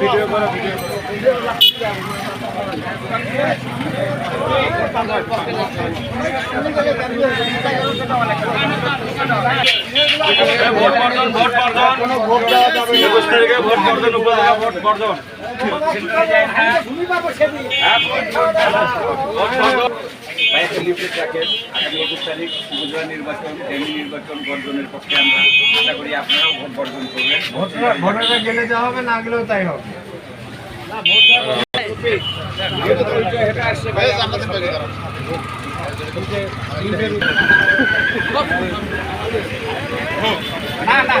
Video করো vote বর্জন vote বর্জন। ভোট বর্জন ভোট বর্জন। নির্বাচন ডেলি নির্বাচন বর্জনের পক্ষে আমরা আশা করি আপনারাও ভোট বর্জন গেলে যা হবে না গেলেও তাই হবে না না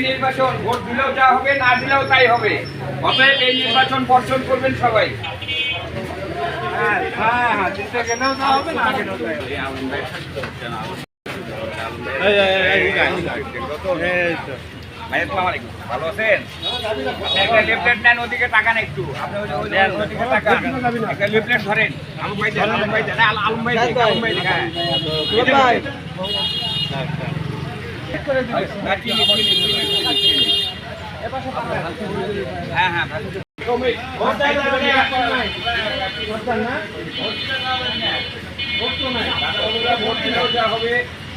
নির্বাচন ভোট দিলেও যা হবে না দিলেও তাই হবে অতএব এই নির্বাচন বর্জন করবেন সবাই হ্যাঁ হ্যাঁ হ্যাঁ দিতে গেলেও যা হবে না গেলেও তাই হবে এই এই এই এই তো ভাই আসসালামু আলাইকুম ভালো আছেন একটা লিফলেট নেন ওদিকে টাকা না একটু আপনি ওদিকে টাকা একটা লিফলেট ধরেন আলম ভাই দেন আলম ভাই দেন আলম ভাই দেন আলম ভাই দেন হ্যাঁ। না, চিনি, চিনি, চিনি, চিনি, চিনি। ভালো। ভোট না ভোট না না না না না না না না। না, না, না। না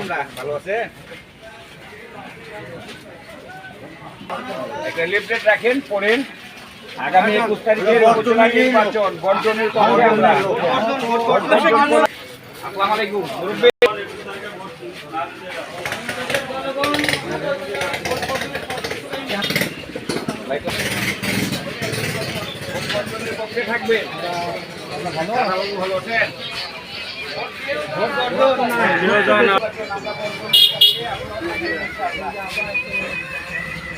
আমরা ভালো আছে একটা লিফলেট রাখেন পড়েন। আগামী একুশ তারিখের উপজেলা নির্বাচন বর্জনের পক্ষে আমরা আসসালামু আলাইকুম পক্ষে থাকবে ভালো ভালো আছেন আমরা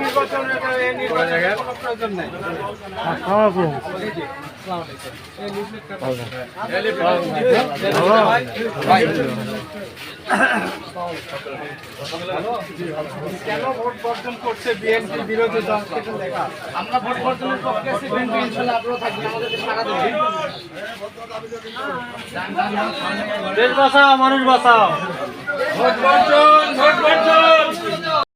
নির্বাচনের প্রয়োজন নেই কেন ভোট বর্জন করছে বিএনপি বিরোধী দল? সেটা আমরা ভোট বর্জনের পক্ষে আছি বিএনপি ইনশাআল্লাহ আপনারা থাকবেন আমাদেরকে সারা দেবেন দেশ বাঁচাও মানুষ বাঁচাও। ভোট বর্জন ভোট বর্জন।